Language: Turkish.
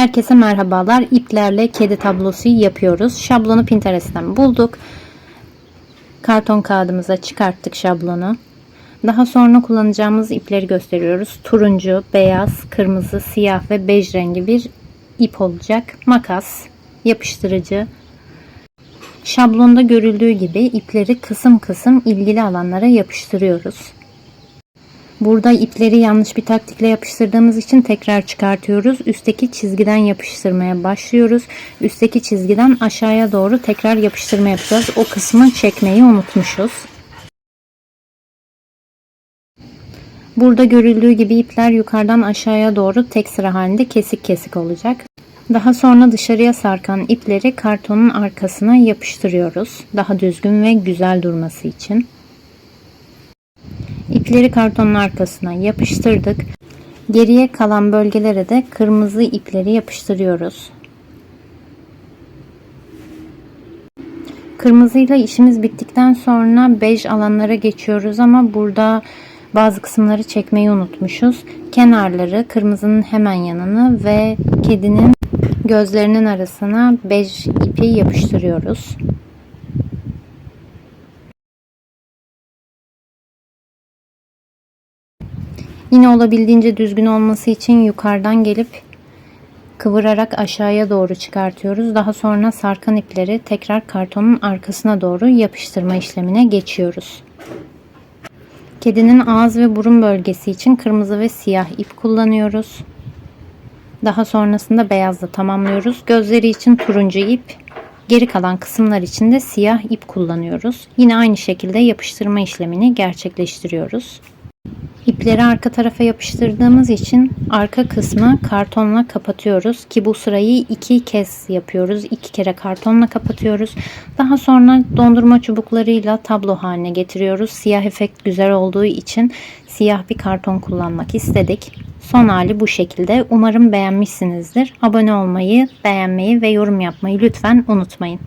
Herkese merhabalar. İplerle kedi tablosu yapıyoruz. Şablonu Pinterest'ten bulduk. Karton kağıdımıza çıkarttık şablonu. Daha sonra kullanacağımız ipleri gösteriyoruz. Turuncu, beyaz, kırmızı, siyah ve bej rengi bir ip olacak. Makas, yapıştırıcı. Şablonda görüldüğü gibi ipleri kısım kısım ilgili alanlara yapıştırıyoruz. Burada ipleri yanlış bir taktikle yapıştırdığımız için tekrar çıkartıyoruz. Üstteki çizgiden yapıştırmaya başlıyoruz. Üstteki çizgiden aşağıya doğru tekrar yapıştırma yapacağız. O kısmı çekmeyi unutmuşuz. Burada görüldüğü gibi ipler yukarıdan aşağıya doğru tek sıra halinde kesik kesik olacak. Daha sonra dışarıya sarkan ipleri kartonun arkasına yapıştırıyoruz. Daha düzgün ve güzel durması için. İpleri kartonun arkasına yapıştırdık. Geriye kalan bölgelere de kırmızı ipleri yapıştırıyoruz. Kırmızıyla işimiz bittikten sonra bej alanlara geçiyoruz ama burada bazı kısımları çekmeyi unutmuşuz. Kenarları, kırmızının hemen yanını ve kedinin gözlerinin arasına bej ipi yapıştırıyoruz. Yine olabildiğince düzgün olması için yukarıdan gelip kıvırarak aşağıya doğru çıkartıyoruz. Daha sonra sarkan ipleri tekrar kartonun arkasına doğru yapıştırma işlemine geçiyoruz. Kedinin ağız ve burun bölgesi için kırmızı ve siyah ip kullanıyoruz. Daha sonrasında beyazla tamamlıyoruz. Gözleri için turuncu ip, geri kalan kısımlar için de siyah ip kullanıyoruz. Yine aynı şekilde yapıştırma işlemini gerçekleştiriyoruz. İpleri arka tarafa yapıştırdığımız için arka kısmı kartonla kapatıyoruz ki bu sırayı iki kez yapıyoruz. İki kere kartonla kapatıyoruz. Daha sonra dondurma çubuklarıyla tablo haline getiriyoruz. Siyah efekt güzel olduğu için siyah bir karton kullanmak istedik. Son hali bu şekilde. Umarım beğenmişsinizdir. Abone olmayı, beğenmeyi ve yorum yapmayı lütfen unutmayın.